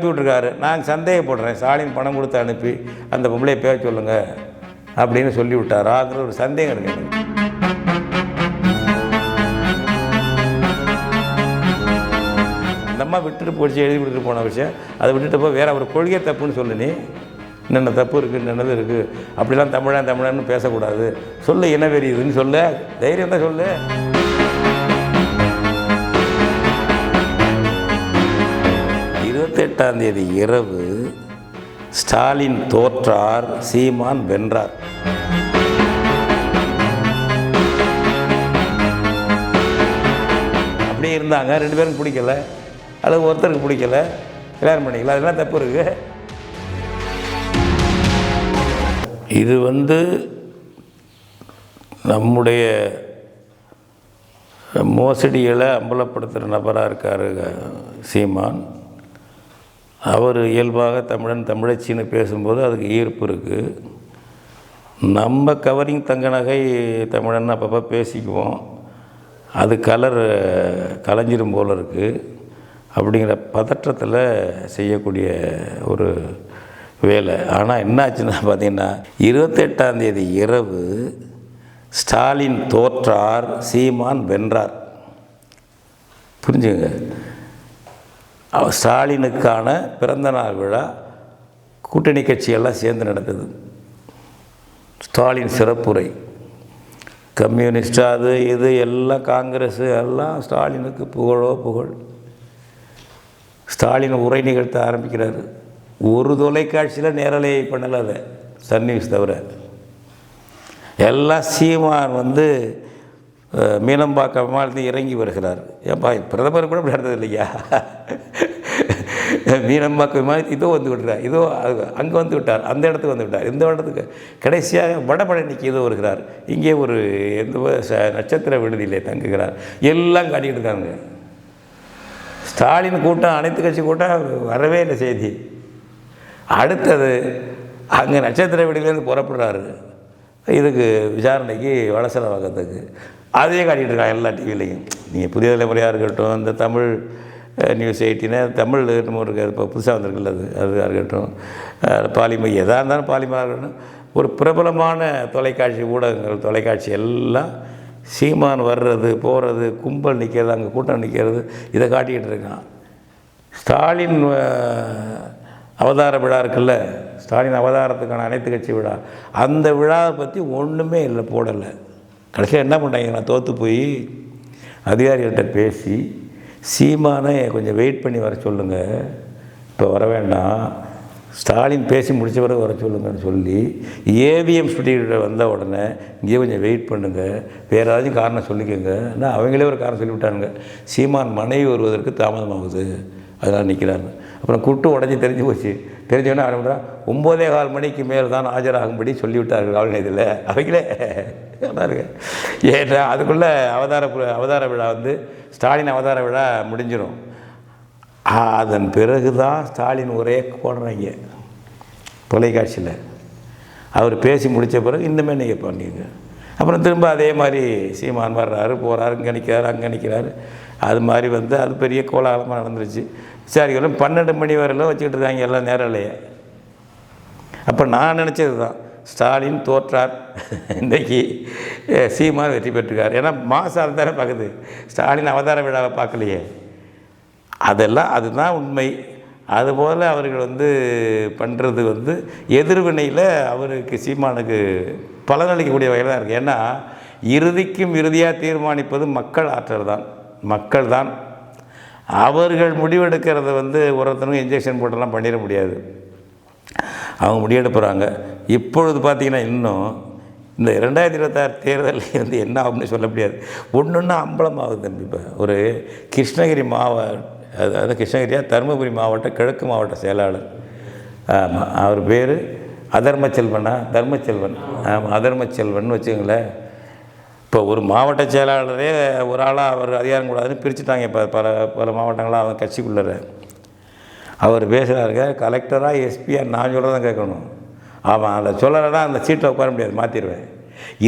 கிளப்பி விட்ருக்காரு நான் சந்தேகப்படுறேன். ஸ்டாலின் பணம் கொடுத்து அனுப்பி அந்த பொம்பளையை பேச சொல்லுங்க அப்படின்னு சொல்லி விட்டாராங்கிற ஒரு சந்தேகம் இருக்கு எனக்கு. அந்த அம்மா விட்டுட்டு போச்சு எழுதி விட்டுட்டு போன விஷயம். அதை விட்டுட்டு போய் வேற ஒரு கொள்கை தப்புன்னு சொல்லு நீ. என்னென்ன தப்பு இருக்குது என்னென்னது இருக்குது அப்படிலாம் தமிழன் தமிழன்னு பேசக்கூடாது. சொல்லு என்ன வெறியுதுன்னு சொல்ல. தைரியம் தான் சொல்லு. எட்டாம் தேதி இரவு ஸ்டாலின் தோற்றார் சீமான் வென்றார். அப்படியே இருந்தாங்க. ரெண்டு பேரும் பிடிக்கல. அல்லது ஒருத்தருக்கு பிடிக்கல. கல்யாணம் பண்ணிக்கல அதெல்லாம் தப்பு இருக்கு. இது வந்து நம்முடைய மோசடிகளை அம்பலப்படுத்துகிற நபராக இருக்கார் சீமான். அவர் இயல்பாக தமிழன் தமிழச்சின்னு பேசும்போது அதுக்கு ஈர்ப்பு இருக்குது நம்ம கவரிங் தங்க நகை தமிழன் அப்பப்போ பேசிக்குவோம். அது கலர் கலைஞ்சிரும் போல இருக்குது அப்படிங்கிற பதற்றத்தில் செய்யக்கூடிய ஒரு வேலை. ஆனால் என்னாச்சுன்னா பார்த்தீங்கன்னா இருபத்தெட்டாம் தேதி இரவு ஸ்டாலின் தோற்றார் சீமான் வென்றார். புரிஞ்சுங்க? ஸ்டாலினுக்கான பிறந்தநாள் விழா கூட்டணி கட்சியெல்லாம் சேர்ந்து நடந்தது ஸ்டாலின் சிறப்புரை. கம்யூனிஸ்ட் அது இது எல்லாம் காங்கிரஸ் எல்லாம் ஸ்டாலினுக்கு புகழோ புகழ். ஸ்டாலின் உரை நிகழ்த்த ஆரம்பிக்கிறார். ஒரு தொலைக்காட்சியில் நேரலை பண்ணலை அதை சன் நியூஸ் தவிர. எல்லாம் சீமான் வந்து அஹ், மீனம்பாக்கமாக இறங்கி வருகிறார். ஏப்பா பிரதமர் கூட இப்படி நடந்தது இல்லையா மீனம்பாக்கம் மாதிரி இதோ வந்து விடுறார் இதோ அங்கே வந்து விட்டார். அந்த இடத்துக்கு வந்து விட்டார். இந்த இடத்துக்கு கடைசியாக வடபழனிக்கு இதோ வருகிறார். இங்கே ஒரு எந்த ச- நட்சத்திர விடுதியிலே தங்குகிறார். எல்லாம் காட்டிக்கிட்டு இருக்காங்க. ஸ்டாலின் கூட்டம் அனைத்து கட்சி கூட்டம் வரவே இல்லை செய்தி. அடுத்தது அங்கே நட்சத்திர விடுதியிலேருந்து புறப்படுறாரு. இதுக்கு விசாரணைக்கு வடசலவாக்கத்துக்கு அதையே காட்டிகிட்டு இருக்காங்க எல்லா டிவிலையும் நீங்கள் புதிய தலைமுறையாக இருக்கட்டும் இந்த தமிழ் நியூஸ் எயிட்டினா தமிழ் நம்ம இருக்கு இப்போ புதுசாக வந்திருக்குல்ல அது அதுவாக இருக்கட்டும் பாலிமை பாலிமர் எதாக இருந்தாலும் பாலிமராக இருக்கட்டும் ஒரு பிரபலமான தொலைக்காட்சி ஊடகங்கள் தொலைக்காட்சி எல்லாம் சீமான் வர்றது போகிறது கும்பல் நிற்கிறது அங்கே கூட்டம் நிற்கிறது இதை காட்டிக்கிட்டு இருக்கான். ஸ்டாலின் அவதார விழா இருக்குல்ல ஸ்டாலின் அவதாரத்துக்கான அனைத்து கட்சி விழா. அந்த விழாவை பற்றி ஒன்றுமே இல்லை போடலை. கடைசியாக என்ன பண்ணாங்க நான் தோற்று போய் அதிகாரிகள்கிட்ட பேசி சீமானை கொஞ்சம் வெயிட் பண்ணி வர சொல்லுங்கள் இப்போ வர வேண்டாம். ஸ்டாலின் பேசி முடித்த பிறகு வர சொல்லுங்கன்னு சொல்லி ஏவிஎம் ஸ்டுடியோட வந்த உடனே இங்கேயே கொஞ்சம் வெயிட் பண்ணுங்கள் வேறு ஏதாச்சும் காரணம் சொல்லிக்கோங்க. ஆனால் அவங்களே ஒரு காரணம் சொல்லிவிட்டானுங்க. சீமான் மனைவி வருவதற்கு தாமதமாகுது. அதெல்லாம் நிற்கிறாங்க அப்புறம் குட்டு உடஞ்சி தெரிஞ்சு போச்சு. தெரிஞ்சோடனே அவன் பண்ணுறான் ஒம்போதே கால் மணிக்கு மேல் தான் ஆஜராகும்படி சொல்லிவிட்டார்கள் அவள் இதில் அவங்களே பாருங்க ஏன்னா அதுக்குள்ளே அவதார பு- அவதார விழா வந்து ஸ்டாலின் அவதார விழா முடிஞ்சிடும் அதன் பிறகு தான் ஸ்டாலின் ஒரே போடுறாங்க தொலைக்காட்சியில். அவர் பேசி முடித்த பிறகு இன்னுமே நீங்கள் பண்ணீங்க அப்புறம் திரும்ப அதே மாதிரி சீமான் வர்றாரு போகிறாரு இங்கே நிற்கிறாரு அங்கே நிற்கிறாரு அது மாதிரி வந்து அது பெரிய கோலாகலமாக நடந்துருச்சு. விசாரிக்கிறோம் பன்னெண்டு மணி வரையிலும் வச்சுக்கிட்டு இருக்காங்க எல்லாம் நேரலையே. அப்போ நான் நினச்சது தான் ஸ்டாலின் தோற்றார். இன்றைக்கி சீமான் வெற்றி பெற்றுக்கார். ஏன்னா மாதம் தானே பார்க்குது ஸ்டாலின் அவதார விழாவை பார்க்கலையே. அதெல்லாம் அதுதான் உண்மை. அதுபோல் அவர்கள் வந்து பண்ணுறது வந்து எதிர்வினையில் அவருக்கு சீமானுக்கு பலனளிக்கக்கூடிய வகையில் தான் இருக்குது ஏன்னா இறுதிக்கும் இறுதியாக தீர்மானிப்பது மக்கள் ஆற்றல் தான் மக்கள் தான் அவர்கள் முடிவெடுக்கிறத வந்து ஒருத்தனும் இன்ஜெக்ஷன் போட்டெல்லாம் பண்ணிட முடியாது. அவங்க முடிவெடுப்புறாங்க இப்பொழுது பார்த்தீங்கன்னா இன்னும் இந்த ரெண்டாயிரத்தி இருபத்தாறு தேர்தலில் வந்து என்ன ஆகும்னு சொல்ல முடியாது. ஒன்று ஒன்று அம்பலமாகுது தம்பி இப்போ. ஒரு கிருஷ்ணகிரி மாவட்ட அதாவது கிருஷ்ணகிரியா? தருமபுரி மாவட்ட கிழக்கு மாவட்ட செயலாளர். ஆமாம் அவர் பேர் அதர்மச்செல்வனா? தர்மச்செல்வன். ஆமாம் அதர்மச்செல்வன் வச்சுங்களேன் இப்போ ஒரு மாவட்ட செயலாளரே ஒரு ஆளாக அவர் அதிகாரம் கூடாதுன்னு பிரிச்சுட்டாங்க இப்போ பல பல மாவட்டங்களாக அவன் கட்சிக்குள்ளே அவர் பேசுகிறாருங்க கலெக்டராக எஸ்பியாக நான் சொல்கிறதான் கேட்கணும். ஆமாம் அதை சொல்லலைன்னா அந்த சீட்டில் உட்கார முடியாது மாற்றிடுவேன்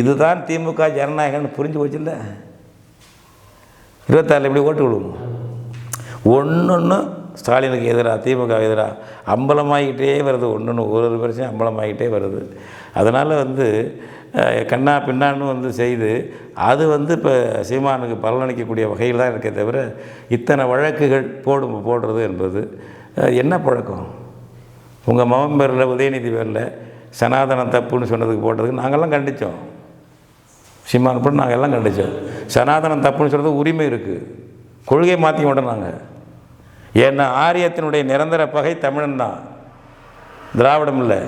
இதுதான் திமுக ஜனநாயகம்னு புரிஞ்சு போச்சுல்ல? இருபத்தாறில் எப்படி ஓட்டு விழுவும்? ஒன்று ஒன்று ஸ்டாலினுக்கு எதிராக திமுக எதிராக அம்பலமாகிக்கிட்டே வருது. ஒன்று ஒன்று ஒரு ஒரு பிரச்சனை அம்பலமாகிக்கிட்டே வருது. அதனால் வந்து கண்ணா பின்னான்னு வந்து செய்து அது வந்து இப்போ சீமானுக்கு பலனளிக்கக்கூடிய வகையில் தான் இருக்கே தவிர இத்தனை வழக்குகள் போடும் போடுறது என்பது என்ன பழக்கம்? உங்கள் மவம்பரில் பேரில் உதயநிதி பேரில் சனாதனம் தப்புன்னு சொன்னதுக்கு போட்டதுக்கு நாங்கள்லாம் கண்டித்தோம் சீமான் போட்டு நாங்கள் எல்லாம் கண்டித்தோம் சனாதனம் தப்புன்னு சொல்கிறது உரிமை இருக்குது கொள்கையை மாற்றி மாட்டோம் நாங்கள் ஏன்னா ஆரியத்தினுடைய நிரந்தர பகை தமிழன் தான். திராவிடம் இல்லை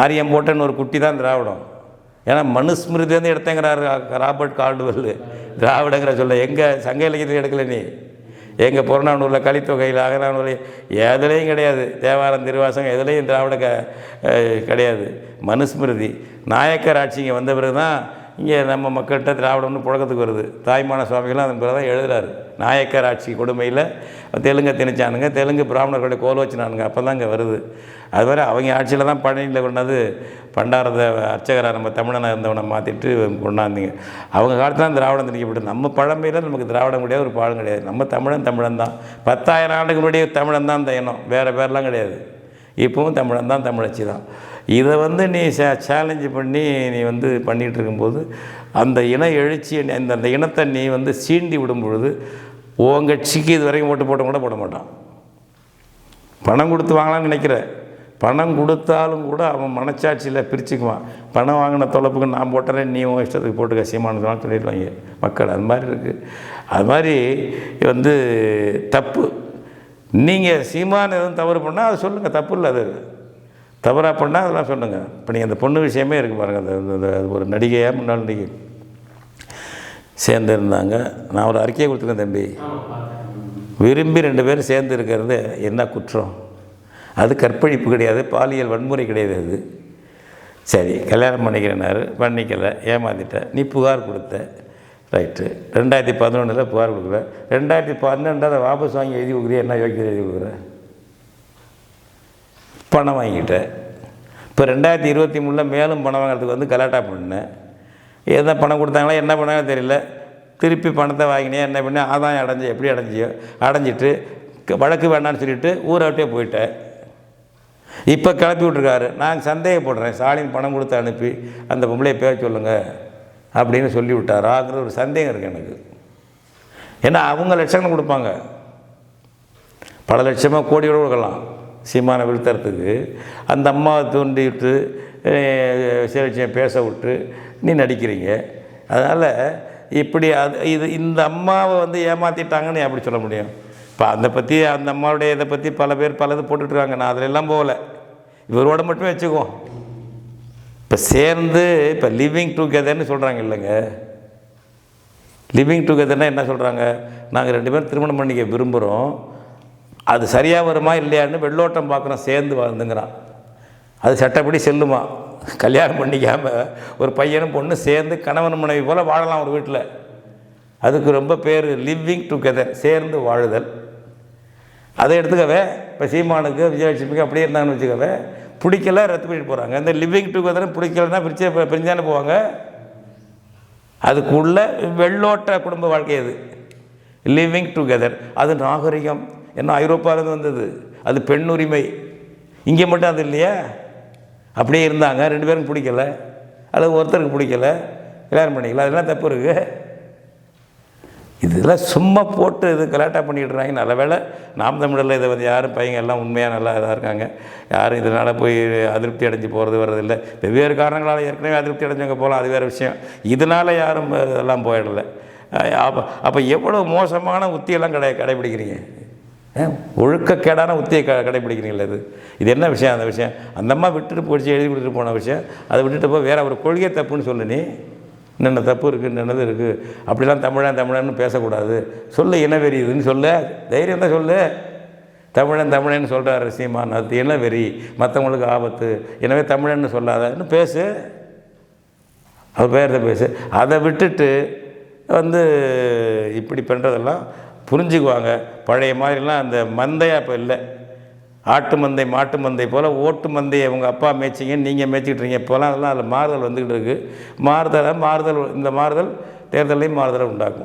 ஆரியம் போட்டன்னு ஒரு குட்டி தான் திராவிடம். ஏன்னா மனுஸ்மிருதி வந்து ராபர்ட் கால்டுவெல் திராவிடங்கிற சொல்ல எங்கள் சங்க இலக்கியத்தில் எடுக்கல நீ. எங்கள் புறநானூரில் கலித்தொகையில் அகநானூரில் எதுலேயும் கிடையாது. தேவாரம் திருவாசகம் எதுலேயும் திராவிட க கிடையாது. மனுஸ்மிருதி நாயக்கர் ஆட்சிங்க வந்த பிறகு தான் இங்கே நம்ம மக்கள்கிட்ட திராவிடம்னு புழக்கத்துக்கு வருது. தாய்மான சுவாமிகளும் அதன் பிறகு தான் எழுதுறாரு. நாயக்கர் ஆட்சி கொடுமையில் தெலுங்கை திணிச்சானுங்க. தெலுங்கு பிராமணர்களுடைய கோல் வச்சுனானுங்க. அப்போ தான் இங்கே வருது. அதுவரை அவங்க ஆட்சியில் தான் பழனியில் கொண்டாந்து பண்டாரத அர்ச்சகராக நம்ம தமிழனை இருந்தவனை மாற்றிட்டு கொண்டாந்தீங்க. அவங்க காலத்தில் தான் திராவிடம் திணிக்கப்பட்டு நம்ம பழமையில் நமக்கு திராவிடம் கிடையாது ஒரு பாடம் கிடையாது. நம்ம தமிழன் தமிழன் தான். பத்தாயிரம் ஆண்டுக்கு முன்னாடியே தமிழன் தான் இந்த வேறு பேர்லாம் கிடையாது. இப்போவும் தமிழன் தான் தமிழச்சி தான். இதை வந்து நீ சே சேலஞ்சு பண்ணி நீ வந்து பண்ணிகிட்டு இருக்கும்போது அந்த இன எழுச்சி அந்த அந்த இனத்தை நீ வந்து சீண்டி விடும் பொழுது உன் கட்சிக்கு இது வரைக்கும் ஓட்டு போட்ட கூட போட மாட்டான். பணம் கொடுத்து வாங்கலாம்னு நினைக்கிற. பணம் கொடுத்தாலும் கூட அவன் மனச்சாட்சியில் பிரிச்சுக்குவான். பணம் வாங்கின தொலைப்புக்கு நான் போட்டுறேன் நீ உன் இஷ்டத்துக்கு போட்டுக்க சீமானு சொல்லிடுவாங்க மக்கள். அது மாதிரி இருக்குது அது மாதிரி வந்து தப்பு. நீங்கள் சீமான எதுவும் தவறு பண்ணால் அது சொல்லுங்கள் தப்பு இல்லை அது. தவறாக பண்ணால் அதெல்லாம் சொல்லுங்கள் இப்போ நீங்கள் அந்த பொண்ணு விஷயமே இருக்குது பாருங்கள் அந்த அந்த- ஒரு நடிகையாக முன்னாள் நடிகை சேர்ந்துருந்தாங்க. நான் ஒரு அறிக்கையை கொடுத்துருக்கேன் தம்பி. விரும்பி ரெண்டு பேரும் சேர்ந்து இருக்கிறது என்ன குற்றம்? அது கற்பழிப்பு கிடையாது பாலியல் வன்முறை கிடையாது அது. சரி கல்யாணம் பண்ணிக்கிறேனாரு பண்ணிக்கலை ஏமாத்திட்ட நீ புகார் கொடுத்த. ரைட்டு. ரெண்டாயிரத்தி பதினொன்றில் புகார் கொடுக்குற ரெண்டாயிரத்தி பன்னெண்டு அதை வாபஸ் வாங்கி எழுதி கொடுக்குறியா? என்ன யோக்கியதை எழுதி கொடுக்குற? பணம் வாங்கிட்டேன் இப்போ ரெண்டாயிரத்தி இருபத்தி மூணில் மேலும் பணம் வாங்குறதுக்கு வந்து கலாட்டா பண்ணேன். எதை பணம் கொடுத்தாங்களா என்ன பண்ணாங்களோ தெரியல. திருப்பி பணத்தை வாங்கினே என்ன பண்ணி ஆதாயம் அடைஞ்சு எப்படி அடைஞ்சியோ அடைஞ்சிட்டு வழக்கு வேண்டாம்னு சொல்லிட்டு ஊரை விட்டே போயிட்டேன். இப்போ கிளப்பி விட்ருக்காரு நான் சந்தேகப்படுறேன். ஸ்டாலின் பணம் கொடுத்து அனுப்பி அந்த பொம்பளையை பேச சொல்லுங்கள் அப்படின்னு சொல்லி விட்டாராங்கிற ஒரு சந்தேகம் இருக்குது எனக்கு. ஏன்னா அவங்க லட்சங்கள் கொடுப்பாங்க. பல லட்சமாக கோடியோடு கொடுக்கலாம். சீமானை வீழ்த்துறதுக்கு அந்த அம்மாவை தூண்டிவிட்டு சில பேச விட்டு நீ நடிக்கிறீங்க. அதனால் இப்படி அது இது இந்த அம்மாவை வந்து ஏமாற்றிட்டாங்கன்னு எப்படி சொல்ல முடியும்? இப்போ அதை பற்றி அந்த அம்மாவுடைய இதை பற்றி பல பேர் பலது போட்டுட்ருக்காங்க. நான் அதில் எல்லாம் போகல. இவரோட மட்டுமே வச்சுக்குவோம். இப்போ சேர்ந்து இப்போ லிவிங் டுகெதர்னு சொல்கிறாங்க இல்லைங்க. லிவிங் டுகெதர்னால் என்ன சொல்கிறாங்க நாங்கள் ரெண்டு பேரும் திருமணம் பண்ணிக்க விரும்புகிறோம் அது சரியாக வருமா இல்லையான்னு வெள்ளோட்டம் பார்க்குறோம் சேர்ந்து வாழ்ந்துங்கிறான் அது சட்டப்படி செல்லுமா? கல்யாணம் பண்ணிக்காமல் ஒரு பையனும் பொண்ணு சேர்ந்து கணவன் மனைவி போல் வாழலாம் ஒரு வீட்டில். அதுக்கு ரொம்ப பேர் லிவிங் டுகெதர் சேர்ந்து வாழுதல். அதை எடுத்துக்கவே இப்போ சீமானுக்கு விஜயலட்சுமிக்கு அப்படியே இருந்தாங்கன்னு வச்சுக்கவே பிடிக்கல ரத்து பண்ணிட்டு போகிறாங்க இந்த லிவிங் டுகெதரும் பிடிக்கலன்னா பிரிச்சே பிரிஞ்சானே போவாங்க. அதுக்குள்ள வெள்ளோட்ட குடும்ப வாழ்க்கை அது. லிவிங் டுகெதர் அது நாகரிகம். என்ன ஐரோப்பாவிலேருந்து வந்தது. அது பெண் உரிமை. இங்கே மட்டும் அது இல்லையா? அப்படியே இருந்தாங்க. ரெண்டு பேரும் பிடிக்கல. அல்லது ஒருத்தருக்கு பிடிக்கல. கல்யாணம் பண்ணிக்கல. அதெல்லாம் தப்பு இருக்குது இதெல்லாம் சும்மா போட்டு இது கலாட்டா பண்ணிடுறாங்க நல்ல வேளை நாம் தமிழரில் இதை வந்து யாரும் பையங்க எல்லாம் உண்மையாக நல்லா இதாக இருக்காங்க. யாரும் இதனால் போய் அதிருப்தி அடைஞ்சு போகிறது வர்றதில்லை வெவ்வேறு காரணங்களால் ஏற்கனவே அதிருப்தி அடைஞ்சவங்க போகலாம். அது வேறு விஷயம். இதனால் யாரும் இதெல்லாம் போயிடலை. அப்போ அப்போ எவ்வளோ மோசமான உத்தியெல்லாம் கடை கடைபிடிக்கிறீங்க? ஒழுக்கக்கேடான உத்தியை க கடைபிடிக்கிறீங்களே இது. இது என்ன விஷயம் அந்த விஷயம்? அந்த அம்மா விட்டுட்டு போச்சு எழுதி கொடுத்துட்டு போன விஷயம். அதை விட்டுட்டு போய் வேறு ஒரு கொள்கை தப்புன்னு சொல்லு நீ. என்னென்ன தப்பு இருக்குது என்னது இருக்குது அப்படிலாம் தமிழன் தமிழன்னு பேசக்கூடாது. சொல்லு இனவெறி இதுன்னு சொல்ல. தைரியம் தான் சொல்லு. தமிழன் தமிழன்னு சொல்கிறாரு சீமான். அது வெறி? மற்றவங்களுக்கு ஆபத்து. எனவே தமிழன்னு சொல்லாதன்னு பேசு. அவர் பேரத்தை பேசு. அதை விட்டுட்டு வந்து இப்படி பண்ணுறதெல்லாம் புரிஞ்சுக்குவாங்க. பழைய மாதிரிலாம் அந்த மந்தையாக இப்போ இல்லை. ஆட்டு மந்தை மாட்டு மந்தை போல் ஓட்டு மந்தையை உங்கள் அப்பா மேய்ச்சிங்க நீங்கள் மேய்ச்சிக்கிட்றீங்க இப்போலாம் அதெல்லாம் அதில் மாறுதல் வந்துக்கிட்டு இருக்குது மாறுதலாக மாறுதல் இந்த மாறுதல் தேர்தலையும் மாறுதலை உண்டாக்கும்.